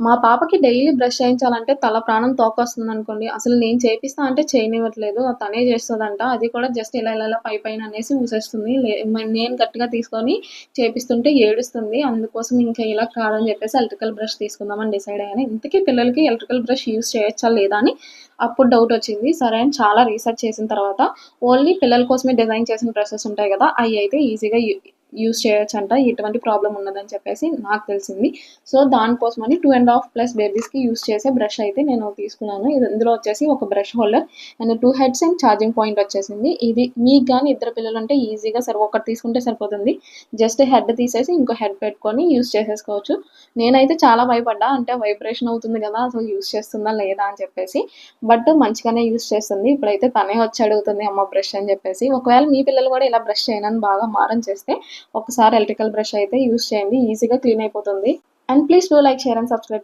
మా పాపకి daily brush చేయించాలంటే తల ప్రాణం తోకొస్తుంది అనుకోండి అసలు నేను చేపిస్తా అంటే చేయనివ్వట్లేదు. తనే చేస్తుందంట. అది కూడా జస్ట్ ఇలా ఇలా పై పైన అనేసి ఊసేస్తుంది లే- నేను గట్టిగా తీసుకొని చేపిస్తుంటే ఏడుస్తుంది. అందుకోసం ఇంకా ఇలా కాదని చెప్పేసి ఎలక్ట్రికల్ బ్రష్ తీసుకుందామని డిసైడ్ అయ్యాను. ఇంతకీ పిల్లలకి ఎలక్ట్రికల్ బ్రష్ యూస్ చేయొచ్చా లేదా అని అప్పుడు డౌట్ వచ్చింది. సరే అని చాలా రీసెర్చ్ చేసిన తర్వాత ఓన్లీ పిల్లల కోసమే డిజైన్ చేసిన బ్రషెస్ ఉంటాయి కదా అవి అయితే ఈజీగా యూస్ చేయొచ్చు అంట ఎటువంటి ప్రాబ్లం ఉన్నదని చెప్పేసి నాకు తెలిసింది. సో దానికోసమని టూ అండ్ హాఫ్ ప్లస్ బేబీస్కి యూస్ చేసే బ్రష్ అయితే నేను తీసుకున్నాను. ఇది ఇందులో వచ్చేసి ఒక brush holder and two heads and charging point వచ్చేసింది. ఇది మీకు కానీ ఇద్దరు పిల్లలు ఉంటే ఈజీగా సరి ఒకటి తీసుకుంటే సరిపోతుంది. జస్ట్ హెడ్ తీసేసి ఇంకో హెడ్ పెట్టుకొని యూస్ చేసేసుకోవచ్చు. నేనైతే చాలా భయపడ్డా. అంటే వైబ్రేషన్ అవుతుంది కదా అసలు యూస్ చేస్తుందా లేదా అని చెప్పేసి. బట్ మంచిగానే యూస్ చేస్తుంది. ఇప్పుడైతే తనే వచ్చి అడుగుతుంది అమ్మ బ్రష్ అని చెప్పేసి. ఒకవేళ మీ పిల్లలు కూడా ఇలా బ్రష్ చేయనని బాగా మారం చేస్తే ఒకసారి ఎలక్ట్రికల్ బ్రష్ అయితే యూస్ చేయండి ఈజీగా క్లీన్ అయిపోతుంది. And please do like share and subscribe